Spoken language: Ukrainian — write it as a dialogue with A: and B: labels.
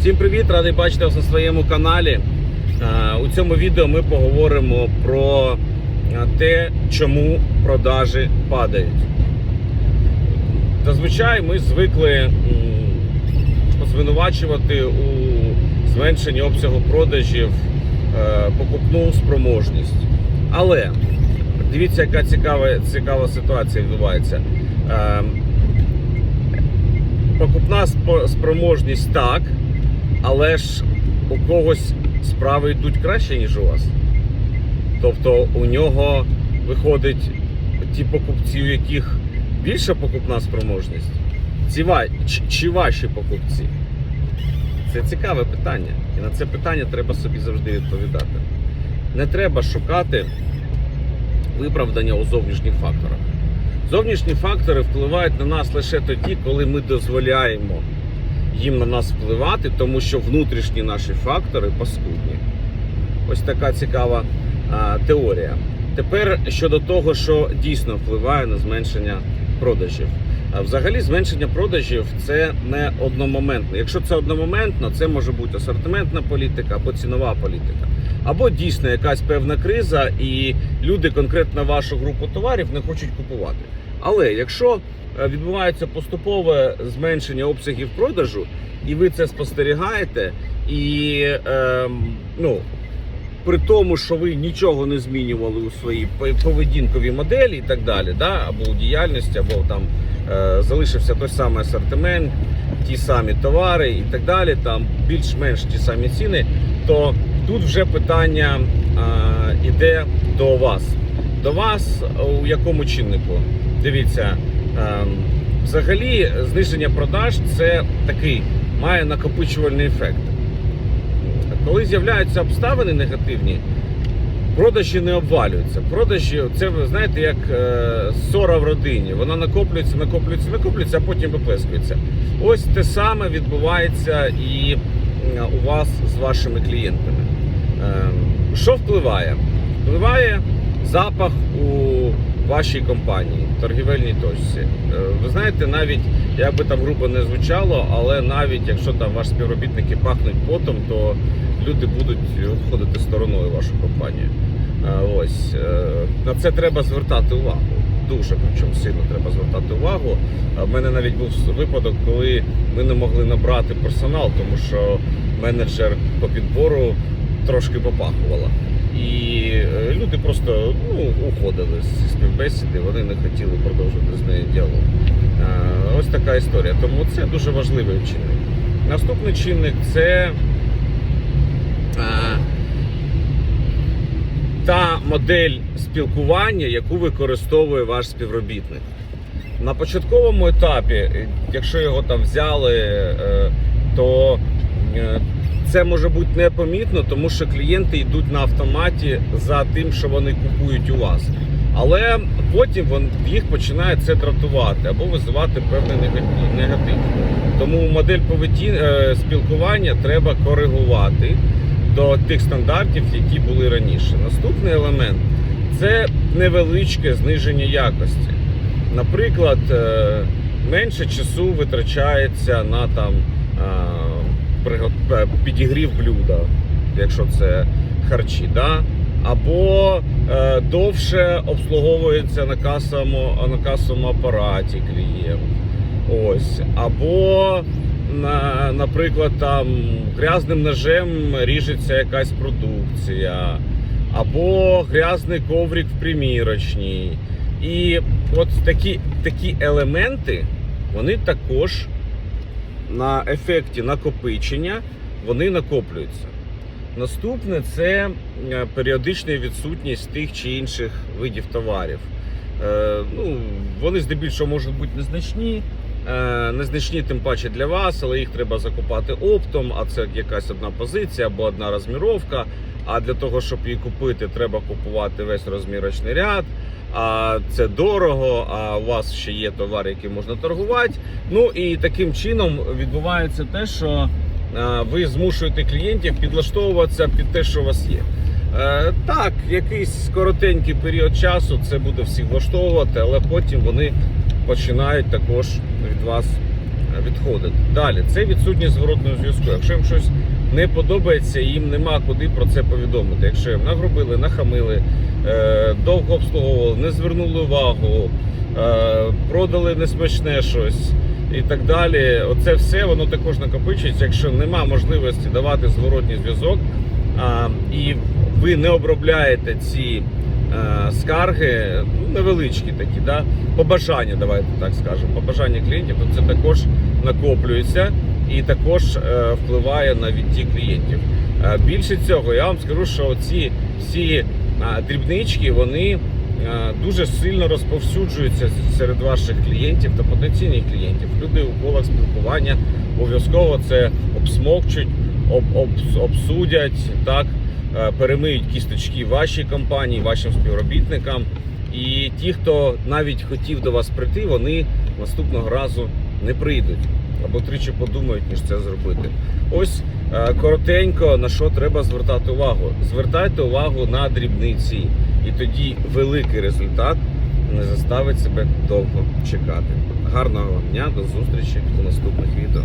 A: Всім привіт! Радий бачити вас на своєму каналі. Е, У цьому відео ми поговоримо про е, те, чому продажі падають. Зазвичай ми звикли звинувачувати у зменшенні обсягу продажів е, покупну спроможність. Але дивіться, яка цікава, цікава ситуація відбувається. Е, Покупна спроможність так, але ж у когось справи йдуть краще, ніж у вас. Тобто у нього виходить ті покупці, у яких більша покупна спроможність, ці чи ваші покупці? Це цікаве питання. І на це питання треба собі завжди відповідати. Не треба шукати виправдання у зовнішніх факторах. Зовнішні фактори впливають на нас лише тоді, коли ми дозволяємо їм на нас впливати, тому що внутрішні наші фактори паскудні. Ось така цікава а, теорія. Тепер щодо того, що дійсно впливає на зменшення продажів. Взагалі, зменшення продажів це не одномоментне. Якщо це одномоментно, це може бути асортиментна політика або цінова політика. Або дійсно якась певна криза, і люди конкретно вашу групу товарів не хочуть купувати. Але якщо е, відбувається поступове зменшення обсягів продажу, і ви це спостерігаєте, і ем, ну, при тому, що ви нічого не змінювали у своїй поведінковій моделі і так далі, да? або у діяльності, або там е, залишився той самий асортимент, ті самі товари і так далі, там більш-менш ті самі ціни, то тут вже питання е, іде до вас. До вас у якому чиннику? Дивіться, е, взагалі зниження продаж це такий має накопичувальний ефект. Коли з'являються обставини негативні, продажі не обвалюються. Продажі, це ви знаєте, як е, ссора в родині. Вона накоплюється, накоплюється, накоплюється, а потім виплескується. Ось те саме відбувається і у вас з вашими клієнтами. Е, що впливає? Впливає запах у вашій компанії, торгівельній точці. Е, Ви знаєте, навіть як би там грубо не звучало, але навіть якщо там ваші співробітники пахнуть потом, то люди будуть обходити стороною вашу компанію. Е, Ось е, на це треба звертати увагу. Дуже причому сильно треба звертати увагу. У мене навіть був випадок, коли ми не могли набрати персонал, тому що менеджер по підбору трошки попахувала. І е, люди просто ну, уходили зі співбесіди, вони не хотіли продовжувати з нею діалог. Е, Ось така історія. Тому це дуже важливий чинник. Наступний чинник це е, та модель спілкування, яку використовує ваш співробітник. На початковому етапі, якщо його там взяли, то це може бути непомітно, тому що клієнти йдуть на автоматі за тим, що вони купують у вас. Але потім їх починає це дратувати або визивати певний негатив. Тому модель поведін... е, спілкування треба коригувати до тих стандартів, які були раніше. Наступний елемент це невеличке зниження якості. Наприклад, е, менше часу витрачається на там е, підігрів блюда, якщо це харчі, да? або е, довше обслуговується на касовому, на касовому апараті клієнт. Ось. Або, на, наприклад, там грязним ножем ріжеться якась продукція, або грязний коврик в примірочній. І от такі, такі елементи, вони також на ефекті накопичення вони накоплюються. Наступне це е, періодична відсутність тих чи інших видів товарів. Е, ну, вони здебільшого можуть бути незначні, е, незначні тим паче для вас, але їх треба закупати оптом, а це якась одна позиція або одна розміровка. А для того, щоб її купити, треба купувати весь розмірочний ряд. А це дорого, а у вас ще є товар, який можна торгувати. Ну і таким чином відбувається те, що е, ви змушуєте клієнтів підлаштовуватися під те, що у вас є. Е, Так, якийсь коротенький період часу це буде всіх влаштовувати, але потім вони починають також від вас відходити. Далі, це відсутність зворотного зв'язку. Якщо їм щось не подобається, їм нема куди про це повідомити. Якщо їм нагрубили, нахамили, е, довго обслуговували, не звернули увагу, е, продали несмачне щось і так далі. Оце все воно також накопичується, якщо нема можливості давати зворотній зв'язок, а, і ви не обробляєте ці е, скарги, ну, невеличкі такі, да? побажання, давайте так скажемо, побажання клієнтів, то це також накоплюється і також е, впливає на відтік клієнтів. Е, більше цього, я вам скажу, що ці всі е, дрібнички, вони дуже сильно розповсюджуються серед ваших клієнтів та потенційних клієнтів. Люди у колах спілкування обов'язково це обсмокчуть, об, об, обсудять, так, перемиють кісточки вашій компанії, вашим співробітникам. І ті, хто навіть хотів до вас прийти, вони наступного разу не прийдуть або тричі подумають, ніж це зробити. Ось е, коротенько на що треба звертати увагу. Звертайте увагу на дрібниці, і тоді великий результат не заставить себе довго чекати. Гарного вам дня, до зустрічі у наступних відео.